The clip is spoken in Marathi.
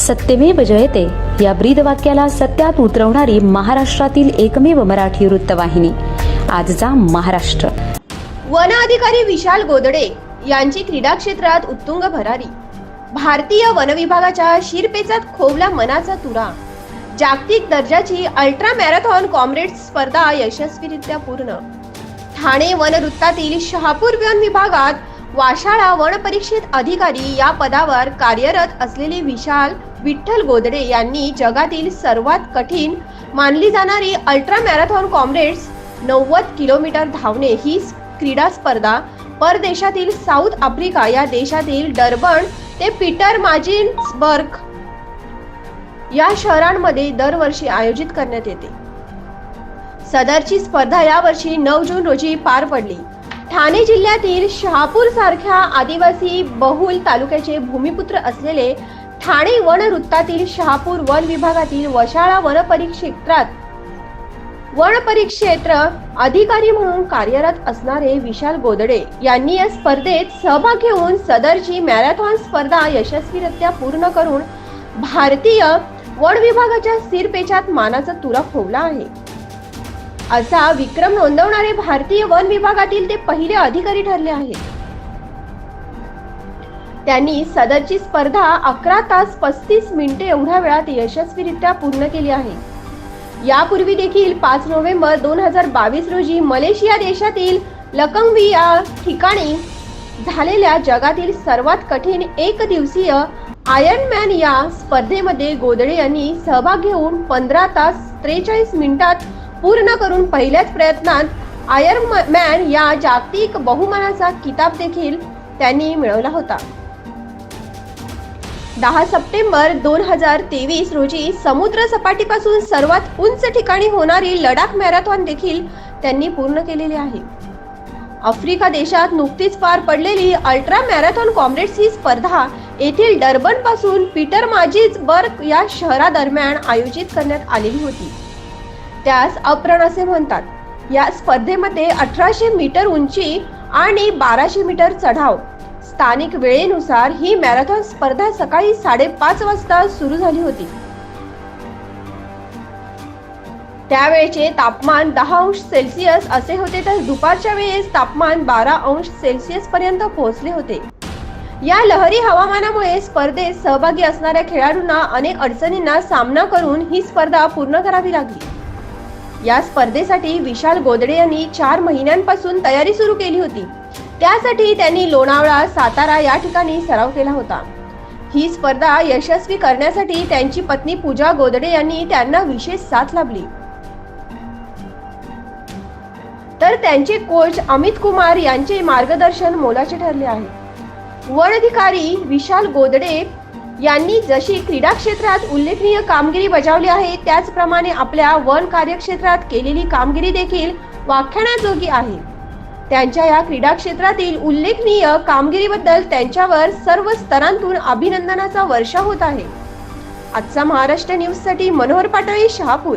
सत्यमेव जयते. या ब्रीद वाक्याला सत्यात उतरवणारी महाराष्ट्रातील एकमेव मराठी वृत्तवाहिनी. आजचा महाराष्ट्र. वन अधिकारी विशाल गोदडे यांची क्रीडा क्षेत्रात उत्तुंग भरारी. भारतीय वन विभागाच्या शिरपेचात खोवला मनाचा तुरा. जागतिक दर्जाची अल्ट्रा मॅरेथॉन कॉम्रेड स्पर्धा यशस्वीरित्या पूर्ण. ठाणे वन वृत्तातील शहापूर वन विभागात वाशाळा वन परीक्षित अधिकारी या पदावर कार्यरत असलेले विशाल विठ्ठल गोदडे यांनी जगातील सर्वात कठीण मानली जाणारी अल्ट्रा मॅरेथॉन कॉम्रेड्स नव्वद किलोमीटर धावणे ही क्रीडा स्पर्धा परदेशातील साऊथ आफ्रिका या देशातील डर्बन ते पीटर माजिन्सबर्ग या शहरांमध्ये दरवर्षी आयोजित करण्यात येते. सदरची स्पर्धा यावर्षी नऊ जून रोजी पार पडली. ठाणे जिल्ह्यातील शहापूर सारख्या आदिवासी बहुल तालुक्याचे भूमिपुत्र असलेले ठाणे वन वृत्तातील शहापूर वन विभागातील वशाळा वन परिक्षेत्रात वन परिक्षेत्र अधिकारी म्हणून कार्यरत असणारे विशाल गोदडे यांनी या स्पर्धेत सहभाग घेऊन सदरची मॅरेथॉन स्पर्धा यशस्वीरित्या पूर्ण करून भारतीय वन विभागाच्या सिरपेचात मानाचा तुरा फोवला आहे. असा विक्रम नोंदवणारे भारतीय वन विभागातील ते पहिले अधिकारी ठरले आहेत. त्यांनी सदरची स्पर्धा अकरा तास पस्तीस मिनिटे एवढ्या वेळात यशस्वीरित्या पूर्ण केली आहे. यापूर्वी देखील पाच नोव्हेंबर दोन हजार बावीस रोजी मलेशिया देशातील लकंगवी या ठिकाणी झालेल्या जगातील सर्वात कठीण एक दिवसीय आयर्न मॅन या स्पर्धेमध्ये गोदडे यांनी सहभाग घेऊन पंधरा तास त्रेचाळीस मिनिटात पूर्ण करून पहिल्याच प्रयत्नात आयर्न मॅन या जागतिक बहुमानाचा किताब देखील त्यांनी मिळवला होता. दहा सप्टेंबर दोन हजार तेवीस रोजी समुद्र सपाटीपासून सर्वात उंच ठिकाणी होणारी लडाख मॅरेथॉन देखील त्यांनी पूर्ण केलेली आहे. आफ्रिका देशात नुकतीच पार पडलेली अल्ट्रा मॅरेथॉन कॉम्रेड्स ही स्पर्धा येथील डर्बनपासून पीटर माजिसबर्ग या शहरादरम्यान आयोजित करण्यात आलेली होती. त्यास अप्रण असे म्हणतात. या स्पर्धेमध्ये अठराशे मीटर उंची आणि बाराशे मीटर चढाव स्थानिक वेळेनुसार ही मॅरेथॉन स्पर्धा सकाळी साडेपाच वाजता सुरू झाली होती. त्यावेळेचे तापमान दहा अंश सेल्सिअस असे होते तर दुपारच्या वेळेस तापमान बारा अंश सेल्सिअस पर्यंत पोहोचले होते. या लहरी हवामानामुळे स्पर्धेत सहभागी असणाऱ्या खेळाडूंना अनेक अडचणींना सामना करून ही स्पर्धा पूर्ण करावी लागली. या स्पर्धेसाठी विशाल गोदडे यांनी चार महिन्यांपासून तयारी सुरू केली होती. त्यासाठी त्यांनी लोणावळा सातारा या ठिकाणी सराव केला होता. ही स्पर्धा यशस्वी करण्यासाठी त्यांची पत्नी पूजा गोदडे यांनी त्यांना विशेष साथ लाभली. तर त्यांचे कोच अमित कुमार यांचे मार्गदर्शन मोलाचे ठरले आहे. वन अधिकारी विशाल गोदडे यांनी जशी क्रीडा क्षेत्रात उल्लेखनीय कामगिरी बजावली आहे त्याचप्रमाणे आपल्या वन कार्यक्षेत्रात केलेली कामगिरी देखील वाख्याण्याजोगी आहे. त्यांच्या या क्रीडा क्षेत्रातील उल्लेखनीय कामगिरीबद्दल त्यांच्यावर सर्व स्तरांतून अभिनंदनाचा वर्षा होत आहे. आजचा महाराष्ट्र न्यूजसाठी मनोहर पाटोळे शहापूर.